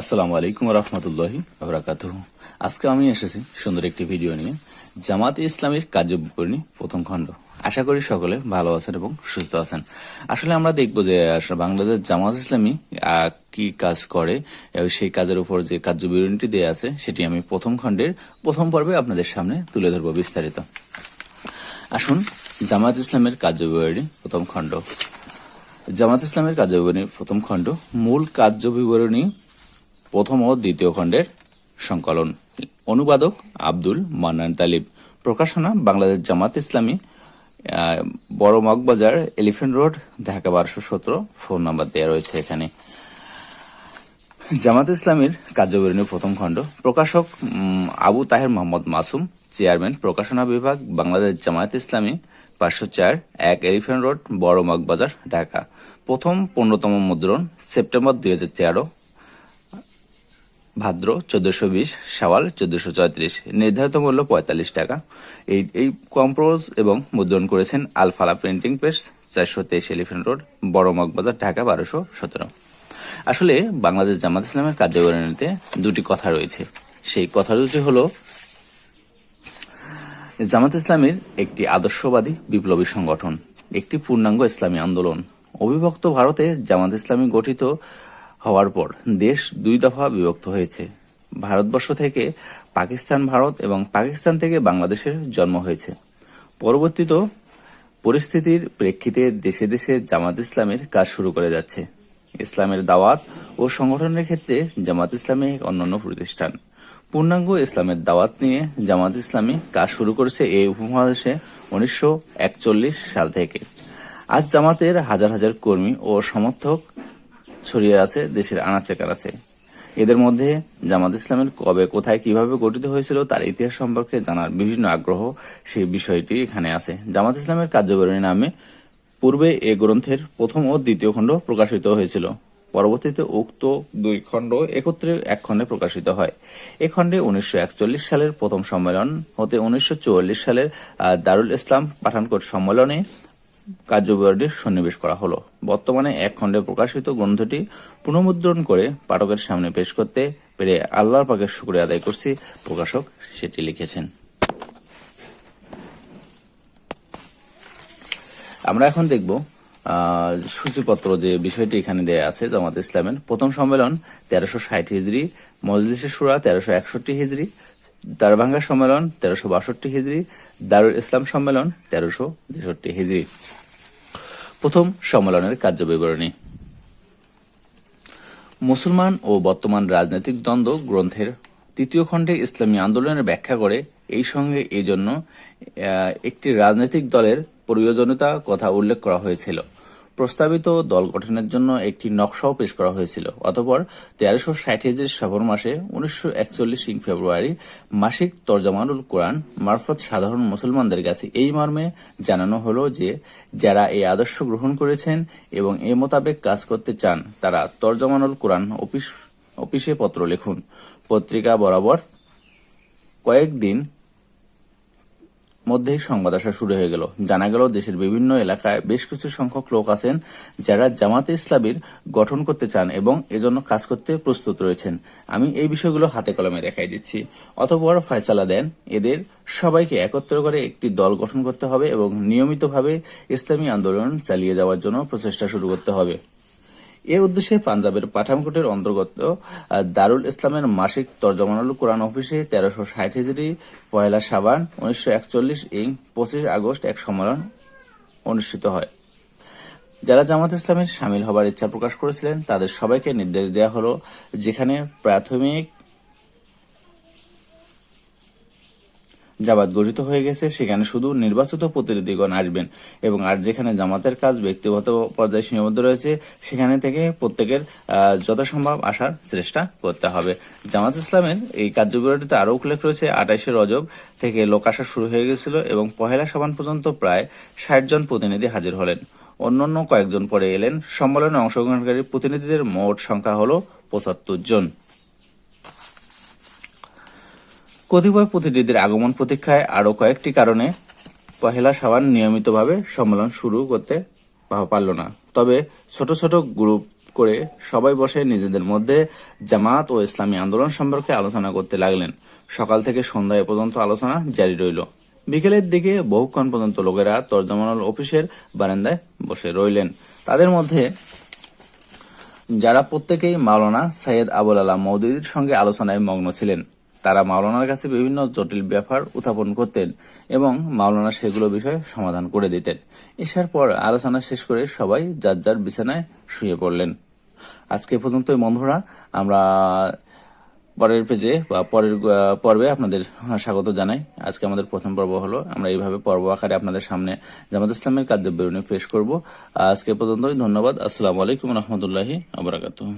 আসসালামু আলাইকুম রহমতুল্লাহি আবরাকাত আজকে আমি এসেছি সুন্দর একটি ভিডিও নিয়ে জামাতে ইসলামের কার্যবিবরণী প্রথম খণ্ড। আশা করি সকলে ভালো আছেন এবং সুস্থ আছেন। আসলে আমরা দেখব যে, আসলে বাংলাদেশ জামাত ইসলামী কি কাজ করে সেই কাজের উপর যে কার্যবিবরণীটি দেওয়া আছে, সেটি আমি প্রথম খণ্ডের প্রথম পর্বে আপনাদের সামনে তুলে ধরবো বিস্তারিত। আসুন জামাত ইসলামের কার্যবিবরণী প্রথম খণ্ড। জামাত ইসলামের কার্যবিবরণী প্রথম খণ্ড, মূল কার্যবিবরণী প্রথম ও দ্বিতীয় খণ্ডের সংকলন। অনুবাদক আব্দুল মান্নান তালিব। প্রকাশনা বাংলাদেশ জামাত ইসলামী বড় মগবাজার, এলিফেন্ট রোড, ঢাকা বারোশো সতেরো, ফোন নাম্বার দেওয়া রয়েছে এখানে। জামাত ইসলামীর কার্যবিবরণী প্রথম খণ্ড। প্রকাশক আবু তাহের মোহাম্মদ মাসুম। চেয়ারম্যান, প্রকাশনা বিভাগ, বাংলাদেশ জামায়াত ইসলামী, পাঁচশো চার, এক এলিফেন্ট রোড, বড় মগবাজার, ঢাকা। প্রথম পনেরোতম মুদ্রণ, সেপ্টেম্বর দুই হাজার তেরো ভাদ্র চোদ্দশো বিশ সাওয়াল চোদ্দশো চৌত্রিশ নির্ধারিত মূল্য পঁয়তাল্লিশ টাকা। এই এই কম্প্রোজ এবং মুদ্রণ করেছেন আলফালা প্রিন্টিং প্রেস চারশো তেইশ এলিফেন্ট রোড বড় মগবাজার, ঢাকা বারোশো সতেরো। আসলে বাংলাদেশ জামাত ইসলামের কার্যকরণীতে দুটি কথা রয়েছে। সেই কথা দুটি হলো, জামাত ইসলামের একটি আদর্শবাদী বিপ্লবী সংগঠন, একটি পূর্ণাঙ্গ ইসলামী আন্দোলন। অবিভক্ত ভারতে জামাত ইসলামী গঠিত হওয়ার পর দেশ দুই দফা বিভক্ত হয়েছে। ভারতবর্ষ থেকে পাকিস্তান, ভারত এবং পাকিস্তান থেকে বাংলাদেশের জন্ম হয়েছে। পরবর্তীত পরিস্থিতির প্রেক্ষিতে দেশে দেশে জামাত ইসলামের কাজ শুরু করে যাচ্ছে। ইসলামের দাওয়াত ও সংগঠনের ক্ষেত্রে জামাত ইসলামী এক অন্যান্য প্রতিষ্ঠান। পূর্ণাঙ্গ ইসলামের দাওয়াত নিয়ে জামাত ইসলামী কাজ শুরু করেছে এই উপমহাদেশে উনিশশো একচল্লিশ সাল থেকে। আজ জামাতের হাজার হাজার কর্মী ও সমর্থক ছড়িয়ে আছে, দেশের আনাচে কানাচে। এদের মধ্যে জামাত ইসলামের কবে, কোথায়, কীভাবে গঠিত হয়েছিল তার ইতিহাস সম্পর্কে জানার বিভিন্ন আগ্রহ সেই বিষয়টি এখানে আছে। জামাত ইসলামের কার্যকরী নামে পূর্বে এ গ্রন্থের প্রথম ও দ্বিতীয় খণ্ড প্রকাশিত হয়েছিল। পরবর্তীতে উক্ত দুই খণ্ড একত্রে এক খণ্ডে প্রকাশিত হয়। এ খণ্ডে উনিশশো একচল্লিশ সালের প্রথম সম্মেলন হতে উনিশশো চুয়াল্লিশ সালের দারুল ইসলাম পাঠানকোট সম্মেলনে কার্যবিবরণীর সন্নিবেশ করা হলো। বর্তমানে এক খণ্ডে প্রকাশিত গ্রন্থটি পুনর্মুদ্রণ করে পাঠকের সামনে পেশ করতে পেরে আল্লাহর পাকের শুক্রিয়া আদায় করছি, প্রকাশক সেটি লিখেছেন। আমরা এখন দেখব সূচিপত্র যে বিষয়টি এখানে দেয়া আছে, জামাত ইসলামের প্রথম সম্মেলন তেরোশো ষাট হিজড়ি, মজলিসের সুরা তেরোশো একষট্টি হিজড়ি দারভাঙ্গা সম্মেলন তেরোশো বাষট্টি হিজড়ি, দারুল ইসলাম সম্মেলন তেরোশো তেষট্টি হিজড়ি। প্রথম সম্মেলনের কার্যবিবরণী। মুসলমান ও বর্তমান রাজনৈতিক দ্বন্দ্ব গ্রন্থের তৃতীয় খণ্ডে ইসলামী আন্দোলনের ব্যাখ্যা করে এই সঙ্গে এই জন্য একটি রাজনৈতিক দলের প্রয়োজনীয়তা কথা উল্লেখ করা হয়েছিল। প্রস্তাবিত দল গঠনের জন্য একটি নকশাও পেশ করা হয়েছিল। অতপর তেরোশো ষাট হিজের সফর মাসে উনিশশো একচল্লিশ ফেব্রুয়ারি মাসিক তর্জমানুল কোরআন মারফত সাধারণ মুসলমানদের কাছে এই মর্মে জানানো হলো যে, যারা এই আদর্শ গ্রহণ করেছেন এবং এ মোতাবেক কাজ করতে চান, তারা তর্জমানুল কোরআন অফিস অফিসে পত্র লিখুন। পত্রিকা বরাবর কয়েকদিন মধ্যেই সংবাদ আসা শুরু হয়ে গেল। জানা গেল দেশের বিভিন্ন এলাকায় বেশ কিছু সংখ্যক লোক আছেন যারা জামাতে ইসলামীর গঠন করতে চান এবং এজন্য কাজ করতে প্রস্তুত রয়েছেন। আমি এই বিষয়গুলো হাতে কলমে দেখাই দিচ্ছি। অতপর ফয়সালা দেন, এদের সবাইকে একত্র করে একটি দল গঠন করতে হবে এবং নিয়মিতভাবে ইসলামী আন্দোলন চালিয়ে যাওয়ার জন্য প্রচেষ্টা শুরু করতে হবে। এ উদ্দেশ্যে পাঞ্জাবের পাঠানকোটের অন্তর্গত দারুল ইসলামের মাসিক তর্জমানুল কোরআন অফিসে তেরোশো ষাট হিজড়ি, পয়লা সাবান উনিশশো একচল্লিশ ইং পঁচিশ আগস্ট এক সম্মেলন অনুষ্ঠিত হয়। যারা জামাত ইসলামের সামিল হবার ইচ্ছা প্রকাশ করেছিলেন, তাদের সবাইকে নির্দেশ দেওয়া হল, যেখানে প্রাথমিক জামাত গঠিত হয়ে গেছে, সেখানে শুধু নির্বাচিত প্রতিনিধিগণ আসবেন এবং আর যেখানে জামাতের কাজ ব্যক্তিগত পর্যায়ে সীমাবদ্ধ রয়েছে, সেখানে থেকে প্রত্যেকের যথাসম্ভব আসার চেষ্টা করতে হবে। জামাত ইসলামের এই কার্যবিরতিতে আরও উল্লেখ রয়েছে, আঠাইশে রজব থেকে লোক আসা শুরু হয়ে গেছিল এবং পহেলা সাবান পর্যন্ত প্রায় ষাট জন প্রতিনিধি হাজির হলেন। অন্যান্য কয়েকজন পরে এলেন। সম্মেলনে অংশগ্রহণকারী প্রতিনিধিদের মোট সংখ্যা হল পঁচাত্তর জন। কতিপয় প্রতিনিধিদের আগমন প্রতীক্ষায় আরও কয়েকটি কারণে পহেলা সাবান নিয়মিতভাবে সম্মেলন শুরু করতে পারল না। তবে ছোট ছোট গ্রুপ করে সবাই বসে নিজেদের মধ্যে জামাত ও ইসলামী আন্দোলন সম্পর্কে আলোচনা করতে লাগলেন। সকাল থেকে সন্ধ্যা পর্যন্ত আলোচনা জারি রইল। বিকেলের দিকে বহুক্ষণ পর্যন্ত লোকেরা তর্জমানুল অফিসের বারান্দায় বসে রইলেন। তাদের মধ্যে যারা প্রত্যেকেই মাওলানা সৈয়দ আবুল আলাহ মৌদুদির সঙ্গে আলোচনায় মগ্ন ছিলেন। তারা মাওলানার কাছে বিভিন্ন জটিল ব্যাপার উত্থাপন করতেন এবং মাওলানা সেগুলো বিষয়ে সমাধান করে দিতেন। এসার পর আলোচনা শেষ করে সবাই যার যার বিছানায় শুয়ে পড়লেন। আজকে এ পর্যন্তই, বন্ধুরা। আমরা পরের পেজে বা পরের পর্বে আপনাদের স্বাগত জানাই। আজকে আমাদের প্রথম পর্ব হলো। আমরা এইভাবে পর্ব আকারে আপনাদের সামনে জামাত ইসলামের কার্য বিবরণী পেশ করব। আজকে পর্যন্তই। ধন্যবাদ। আসসালামু আলাইকুম রহমতুল্লাহি আবরাকাতুহ